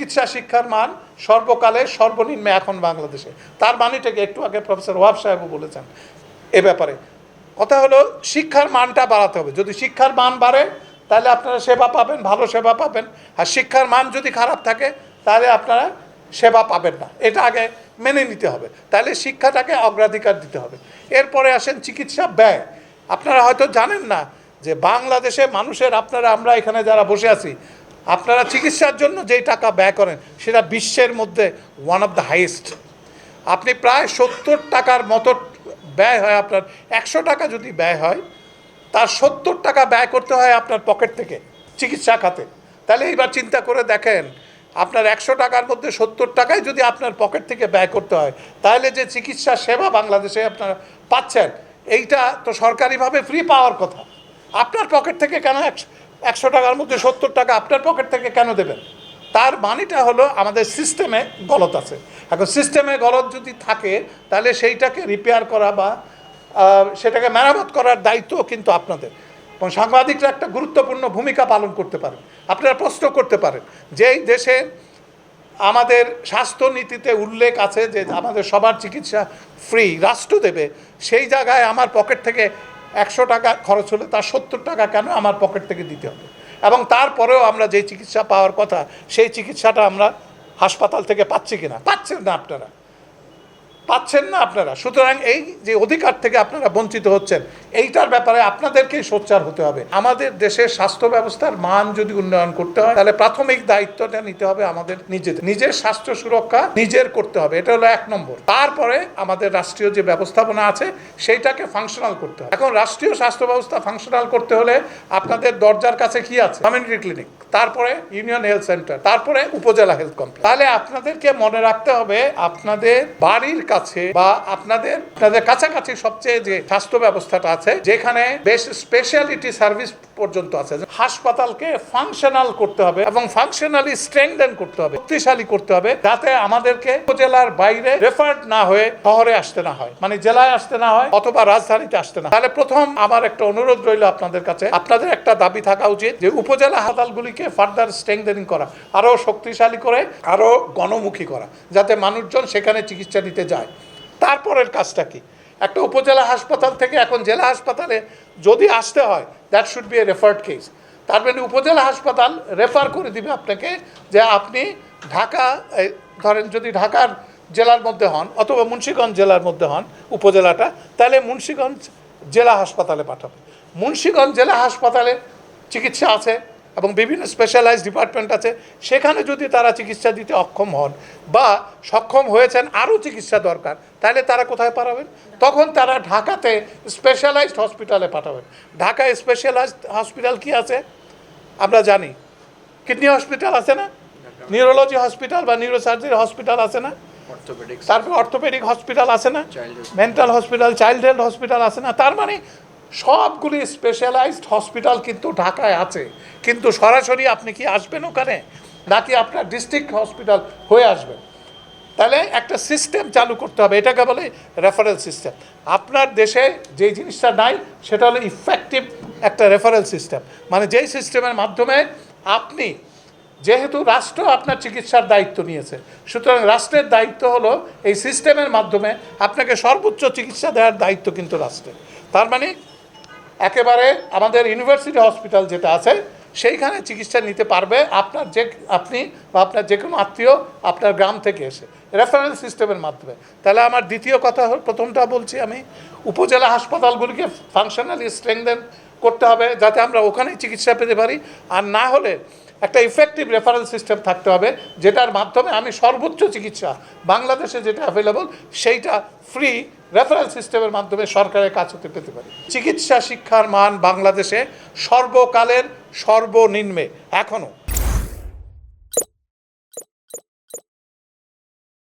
চিকিৎসা শিক্ষার মান সর্বকালে সর্বনিম্ন এখন বাংলাদেশে। তার মানেটাকে একটু আগে প্রফেসর ওয়াব সাহেবও বলেছেন এ ব্যাপারে। কথা হলো, শিক্ষার মানটা বাড়াতে হবে। যদি শিক্ষার মান বাড়ে, তাহলে আপনারা সেবা পাবেন, ভালো সেবা পাবেন। আর শিক্ষার মান যদি খারাপ থাকে, তাহলে আপনারা সেবা পাবেন না। এটা আগে মেনে নিতে হবে। তাহলে শিক্ষাটাকে অগ্রাধিকার দিতে হবে। এরপরে আসেন চিকিৎসা ব্যয়। আপনারা হয়তো জানেন না যে বাংলাদেশে মানুষের, আপনারা, আমরা এখানে যারা বসে আছি আপনারা চিকিৎসার জন্য যেই টাকা ব্যয় করেন, সেটা বিশ্বের মধ্যে ওয়ান অফ দ্য হাইয়েস্ট আপনি প্রায় সত্তর টাকার মতো ব্যয় হয় আপনার। একশো টাকা যদি ব্যয় হয়, তার সত্তর টাকা ব্যয় করতে হয় আপনার পকেট থেকে, চিকিৎসা খাতে। তাহলে এইবার চিন্তা করে দেখেন, আপনার একশো টাকার মধ্যে সত্তর টাকায় যদি আপনার পকেট থেকে ব্যয় করতে হয়, তাহলে যে চিকিৎসা সেবা বাংলাদেশে আপনারা পাচ্ছেন, এইটা তো সরকারিভাবে ফ্রি পাওয়ার কথা। আপনার পকেট থেকে কেন একশো টাকার মধ্যে সত্তর টাকা আপনার পকেট থেকে কেন দেবেন? তার মানেটা হলো আমাদের সিস্টেমে গলত আছে। এখন সিস্টেমে গলত যদি থাকে, তাহলে সেইটাকে রিপেয়ার করা বা সেটাকে মেরামত করার দায়িত্ব কিন্তু আপনাদের। এবং সাংবাদিকরা একটা গুরুত্বপূর্ণ ভূমিকা পালন করতে পারেন। আপনারা প্রশ্ন করতে পারেন যেই দেশে আমাদের স্বাস্থ্যনীতিতে উল্লেখ আছে যে আমাদের সবার চিকিৎসা ফ্রি রাষ্ট্র দেবে। সেই জায়গায় আমার পকেট থেকে একশো টাকা খরচ হলে তার সত্তর টাকা কেন আমার পকেট থেকে দিতে হবে? এবং তারপরেও আমরা যে চিকিৎসা পাওয়ার কথা, সেই চিকিৎসাটা আমরা হাসপাতাল থেকে পাচ্ছি কিনা? পাচ্ছেন না আপনারা। পাচ্ছেন না আপনারা। সুতরাং এই যে অধিকার থেকে আপনারা বঞ্চিত হচ্ছেন, এইটার ব্যাপারে আপনাদেরকেই সোচ্চার হতে হবে। আমাদের দেশের স্বাস্থ্য ব্যবস্থার মান যদি উন্নয়ন করতে হয়, তাহলে প্রাথমিক দায়িত্বটা নিতে হবে আমাদের নিজেদের। নিজের স্বাস্থ্য সুরক্ষা নিজের করতে হবে, এটা হলো এক নম্বর। তারপরে আমাদের রাষ্ট্রীয় যে ব্যবস্থাপনা আছে, সেইটাকে ফাংশনাল করতে হবে। এখন রাষ্ট্রীয় স্বাস্থ্য ব্যবস্থা ফাংশনাল করতে হলে আপনাদের দরজার কাছে কি আছে? কমিউনিটি ক্লিনিক তারপরে ইউনিয়ন হেলথ সেন্টার তারপরে উপজেলা হেলথ কমপ্লেক্স তাহলে আপনাদেরকে মনে রাখতে হবে, আপনাদের বাড়ির কাছে বা আপনাদের আপনাদের কাছাকাছি সবচেয়ে যে স্বাস্থ্য ব্যবস্থাটা আছে যেখানে বেশ স্পেশালিটি সার্ভিস পর্যন্ত আছে। হাসপাতালকে ফাংশনাল করতে হবে এবং ফাংশনালি স্ট্রেংথেন করতে হবে, শক্তিশালী করতে হবে যাতে আমাদেরকে উপজেলার বাইরে রেফার্ড না হয়ে শহরে আসতে না হয় মানে জেলায় আসতে না হয় অথবা রাজধানীতে আসতে না তাহলে প্রথম আমার একটা অনুরোধ রইল আপনাদের কাছে, আপনাদের একটা দাবি থাকা উচিত যে উপজেলা হাসপাতালগুলিকে ফার্দার স্ট্রেংথেনিং করা আরও শক্তিশালী করে আরও গণমুখী করা, যাতে মানুষজন সেখানে চিকিৎসা নিতে যায়। তারপরের কাজটা কি? একটা উপজেলা হাসপাতাল থেকে এখন জেলা হাসপাতালে যদি আসতে হয় that should be a referred case তার মানে উপজেলা হাসপাতাল রেফার করে দিবে আপনাকে যে আপনি ঢাকা ধরেন যদি ঢাকার জেলার মধ্যে হন অথবা মুন্সীগঞ্জ জেলার মধ্যে হন উপজেলাটা, তাহলে মুন্সীগঞ্জ জেলা হাসপাতালে পাঠাবে। মুন্সীগঞ্জ জেলা হাসপাতালে চিকিৎসা আছে এবং বিভিন্ন স্পেশালাইজড ডিপার্টমেন্ট আছে সেখানে যদি তারা চিকিৎসা দিতে অক্ষম হন বা সক্ষম হয়েছেন আরও চিকিৎসা দরকার তাহলে তারা কোথায় পাঠাবেন? তখন তারা ঢাকাতে স্পেশালাইজড হসপিটালে পাঠাবেন। ঢাকায় স্পেশালাইজড হসপিটাল কি আছে? আমরা জানি। কিডনি হসপিটাল আছে না? নিউরোলজি হসপিটাল বা নিউরোসার্জারি হসপিটাল আছে না? তারপর অর্থোপেডিক হসপিটাল আছে না? Mental hospital child health hospital আছে না? তার মানে সবগুলি স্পেশালাইজড হসপিটাল কিন্তু ঢাকায় আছে। কিন্তু সরাসরি আপনি কি আসবেন ওখানে? নাকি আপনার ডিস্ট্রিক্ট হসপিটাল হয়ে আসবেন? তাহলে একটা সিস্টেম চালু করতে হবে। এটাকে বলে রেফারেল সিস্টেম আপনার দেশে যে জিনিসটা নাই, সেটা হলো ইফেক্টিভ একটা রেফারেল সিস্টেম মানে যেই সিস্টেমের মাধ্যমে আপনি, যেহেতু রাষ্ট্র আপনার চিকিৎসার দায়িত্ব নিয়েছে, সুতরাং রাষ্ট্রের দায়িত্ব হলো এই সিস্টেমের মাধ্যমে আপনাকে সর্বোচ্চ চিকিৎসা দেওয়ার দায়িত্ব কিন্তু রাষ্ট্রের। তার মানে একেবারে আমাদের ইউনিভার্সিটি হসপিটাল যেটা আছে, সেইখানে চিকিৎসা নিতে পারবে আপনার যে, আপনি বা আপনার যে কোনো আত্মীয় আপনার গ্রাম থেকে এসে রেফারেন্স সিস্টেমের মাধ্যমে। তাহলে আমার দ্বিতীয় কথা প্রথমটা বলছি আমি, উপজেলা হাসপাতালগুলিকে ফাংশনালি স্ট্রেংথেন করতে হবে, যাতে আমরা ওখানেই চিকিৎসা পেতে পারি। আর না হলে একটা ইফেক্টিভ রেফারেন্স সিস্টেম থাকতে হবে, যেটার মাধ্যমে আমি সর্বোচ্চ চিকিৎসা বাংলাদেশে যেটা অ্যাভেলেবল সেইটা ফ্রি রেফারেল সিস্টেমের মাধ্যমে সরকারের কাছ হতে পেতে পারি। চিকিৎসা শিক্ষার মান বাংলাদেশে সর্বকালের সর্বনিম্নে এখনও